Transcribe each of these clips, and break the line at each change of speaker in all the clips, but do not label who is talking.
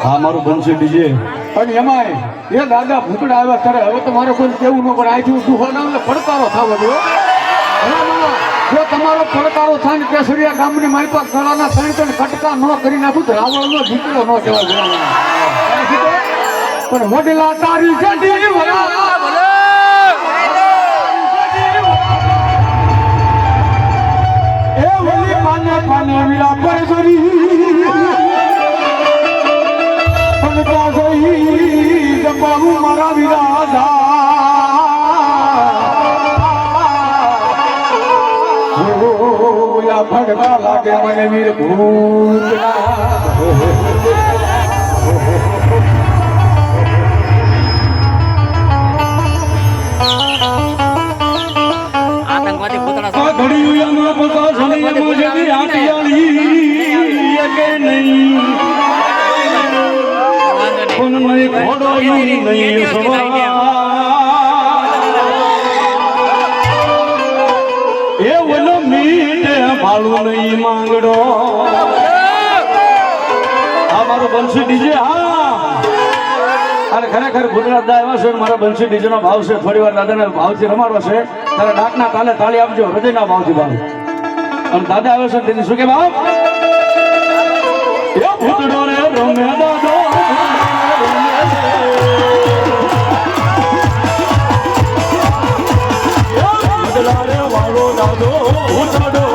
હા મારું બનશે ડીજે.
અને એમાંય એ દાદા ભૂતડા આવ્યા ત્યારે હવે તો મારે કોઈ કેવું ન પણ ઊભું હોય પડકારો થવો જોઈએ જો તમારો પડકારો થાય ને કેસરિયા ગામની મારી પાસે ગળાના ત્રણ ત્રણ કટકા ન કરી નાખું તો રાવણનો દીકરો ન કહેવાય. પણ વડીલા તારી જડી વડા એ વલી પાને ત્યાં જઈ જપાવું મારા વિરાધા ભડકા લાગે મને વીર
આતંકવાદી પૂતળા
આ ઘડીયુંમાં પતા સનીએ મુજબી આટિયાળી નહીં સવાર એ ઓલો મીઠે ભાળું નહીં માંગડો. આ મારું બંસી ડીજે હા. અને ખરેખર ગુજરાત દા એવા છે મારા બંસી ડીજે નો ભાવ છે. થોડી વાર દાદાને ભાવથી રમાડો છે. ત્યારે ડાકના તાલે તાળી આપજો હૃદયના ભાવથી ભાવ. અને દાદા આવે છે તેની શું કે ભાવ એ ભૂતડો રે રમે વાળો દાદો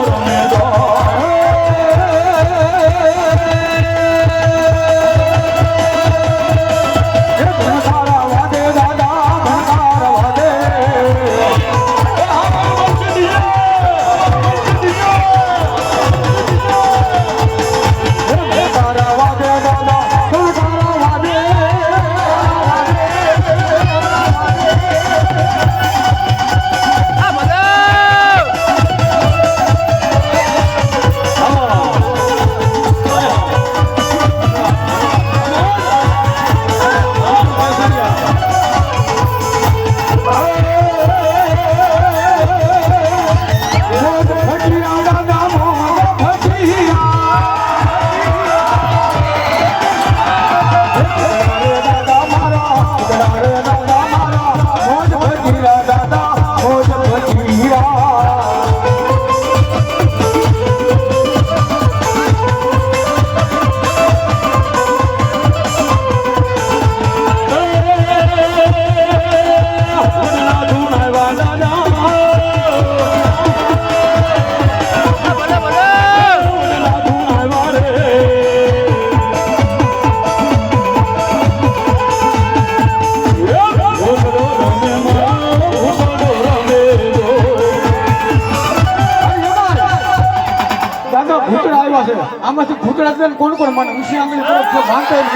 આમાંથી ભૂતડા છે કોણ કોણ? મને ઊંચી આંગળી તરફ માનતો એમ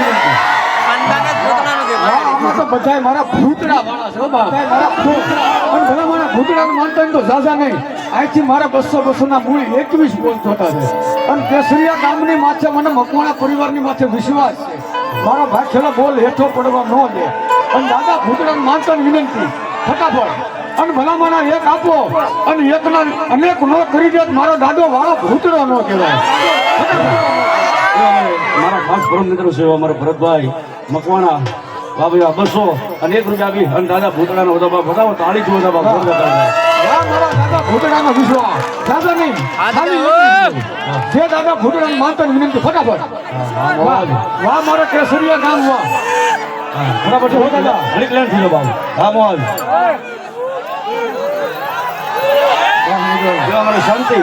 આમાં તો બધાય મારા ભૂતડા વાળા છે બધાય મારા ભૂતડા. અને ભલે મારા માનતા તો ઝાઝા નહીં. અહીંથી મારા બસો બસો ના મૂળ એકવીસ બોલ થતા છે. અને કેસરિયા ગામની માથે મને મકવાણા પરિવારની માથે વિશ્વાસ છે. મારા ભાખેલા બોલ હેઠો પડવા ન દે. અને દાદા ભૂતડાને માનતા વિનંતી. ફટાફટ. અને ભલામાના એક આપો. અને એકના અનેક નો કરી દે મારો દાદો વાળો ભૂતડો ન કહેવાય.
મારા ખાસ પરમ મિત્રો છે અમારા ભરતભાઈ મકવાણા બાબા બસો અને એક રૂપિયા આપી અને દાદા ભૂતડાનો બધા બાપ બતાવો તાળી.
વાહ મારા દાદા ભૂતડાનો વિશ્વાસ દાદા નહીં જ. દાદા ભૂતડાને માનતા વિનંતી ફટાફટ. વાહ મારો મારા કેસરિયા ગામ વાહ.
હા, ફટાફટ હો દાદા. ઘડીક લેણ થઈ જાઓ બાબુ. હા મોહન જો અમારી શાંતિ.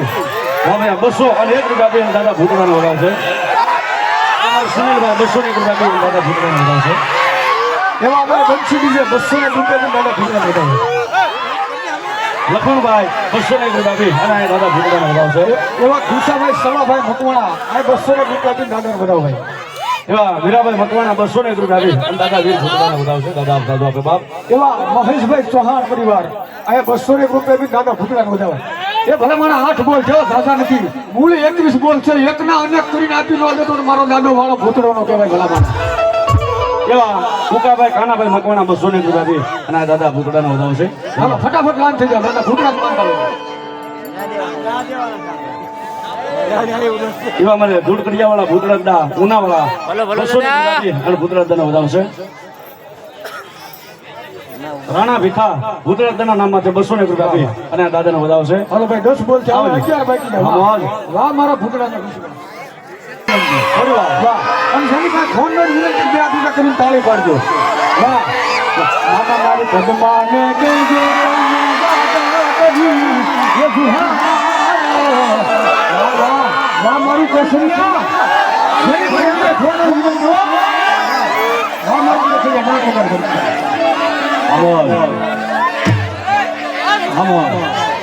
આ બસો અને એક રૂપિયા બેન દાદા ભૂતડાનો વગાવ છે. અમારા સુનિલભાઈ બસો ને એક રૂપિયા બેન દાદા ભૂતડાનો વગાવ છે.
એવા અમારે બંસી બીજે બસો ને રૂપિયા દાદા ભૂતડા બધા
લખણભાઈ બસો ને એક રૂપિયા આપી અને દાદા ભૂતડાનો વગાવ છે.
એવા ખુશાભાઈ, સવાભાઈ, મકવાણા, આ બસો ને રૂપિયા બેન દાદા બધા ભાઈ
એવા વીરાભાઈ મકવાણા, બસો ને એક રૂપિયા અને દાદા વીર ભૂતડાનો વગાવ છે. દાદા, દાદો, આપે બાપ.
એવા મહેશભાઈ ચૌહાણ પરિવાર, આ બસો ને રૂપિયા બી દાદા ભૂતડા બધા એ ભલે મારા આઠ બોલ છે સાચા નથી. મૂળ એકવીસ બોલ છે એકના અનેક કરીને આપી નો દેતો મારો દાદો વાળો ભૂતડો નો કહેવાય ભલા માણસ
એવા ભૂકાભાઈ કાનાભાઈ મકવાણા બસો ને એક અને આ દાદા ભૂતડાનો વગાવ છે.
હાલો ફટાફટ લાન થઈ જાય દાદા જ માનતા
એવા મને ધૂળકડિયા વાળા ભૂતળા ઉના વાળા બસો ને
દાદા.
અને ભૂતળા વધાવશે રાણા ભીખા ભૂતળા નામમાં છે બસો ને એક રૂપિયા આપી અને આ દાદાને વધાવશે
હાલો ભાઈ દસ બોલ છે અગિયાર બાકી વાહ. મારા ભૂતડાના વિશ્વ.
ફરી
વાહ. અને જેની પાસે ફોન નો વિનંતી બે હાથ ઊંચા તાળી પાડજો. વાહ. મારી પદ્માને કહેજે મારી કેસરિયા મારી કેસરિયા ના કદર કરતા
અમોલ અમોલ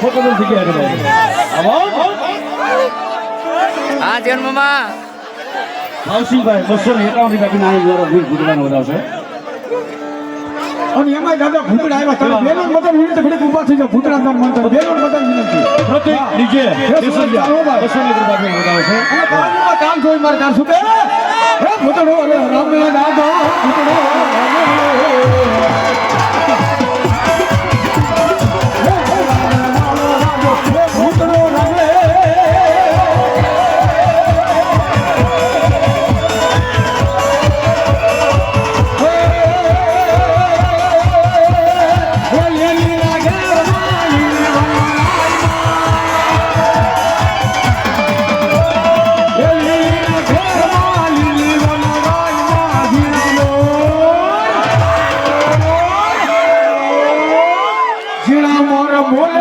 ખોટું નથી કે અમોલ
હા જીવન મામા
ભાવસિંહભાઈ બસો ને એકાવન રૂપિયા આપીને આ દ્વારા વીર ભૂતળાને વધાવશે
અને એમાંય દાદા ભૂતડા આવ્યા તારે બેનો મદન વિનંતી ઘડીક ઊભા થઈ જાઓ ભૂતડા દાન મંત્ર બેનો મદન વિનંતી
પ્રતિક ડીજે કેસરિયા બસો ને એક રૂપિયા આપીને વધાવશે
અને બાજુમાં કામ જોઈ મારે કામ શું કે હે ભૂતડો રે રામે દાદા ભૂતડો રામે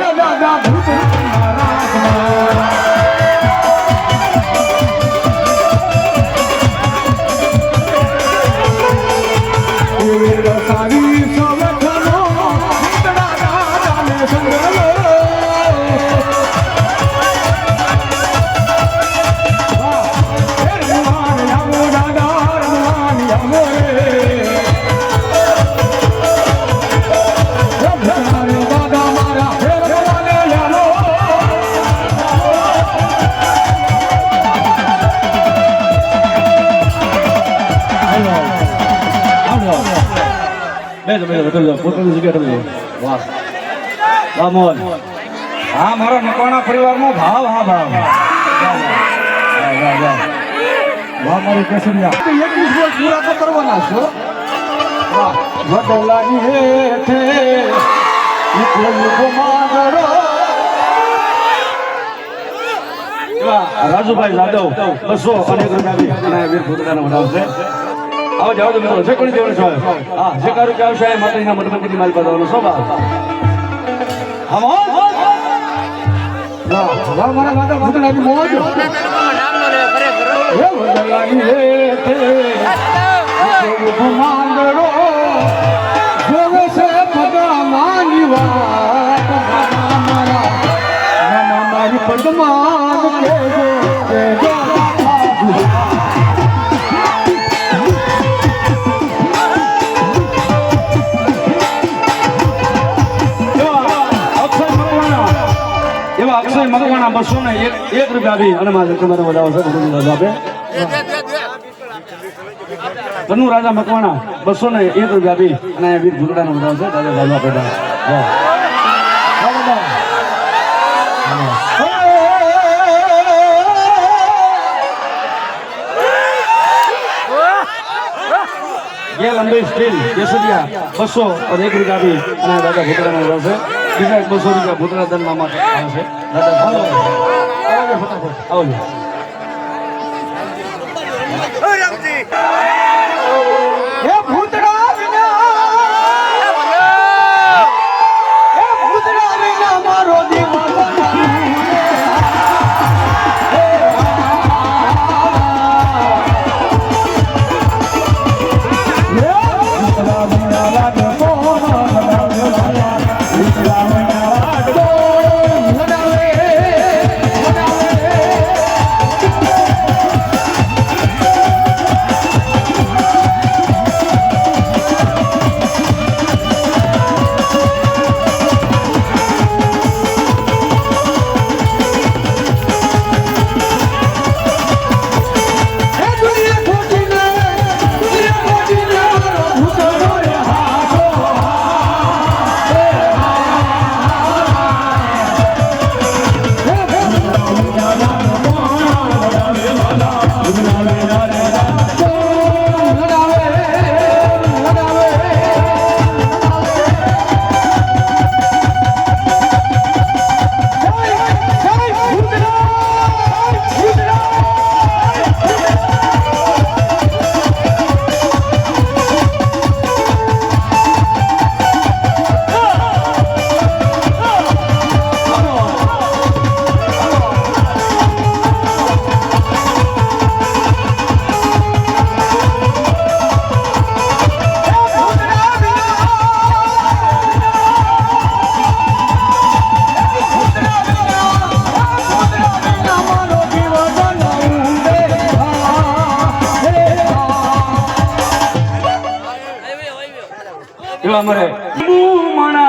બોલે
બેસો તમે તમે જાઓ પોતાની જગ્યાએ જાઓ. વાહ વાહ મોહન હા મારા મકવાણા પરિવારનો ભાવ હા ભાવ વાહ, મારી કેસરિયા
એકવીસ વર્ષ પૂરા તો કરવાના છો વાહ વડલાની હેઠે
રાજુભાઈ જાદવ બસો અને વીર ભૂતળાને વધાવશે આવો તો મિત્રો છે કોણ દેવાનું છે. હા, જે કારું કે આવશે. માતાજીના મઠમંદિરની માલ બતાવવાનો સ્વભાવ હા મોહન
વાહ વાહ, મારા જોવે કેજો
મકવાણા બસો ને એક એક રૂપિયા બી અને મારે તમારે ભૂતળાને દાદા આપે તનુ રાજા મકવાણા બસો ને એક રૂપિયા બી અને વીર ભૂતળાને વધાવશે બધા દાદા રાજા વાહ દાદા ગેલ અંબે સ્ટીલ કેસરિયા બસો અને એક રૂપિયા આપી અને આ દાદા ભૂતળાને વધાવશે બીજા બસો રૂપિયા ભૂતળા દંડમાં માટે આવશે દાદા આવો આવો ફટાફટ આવજો દીકરા મરે મણા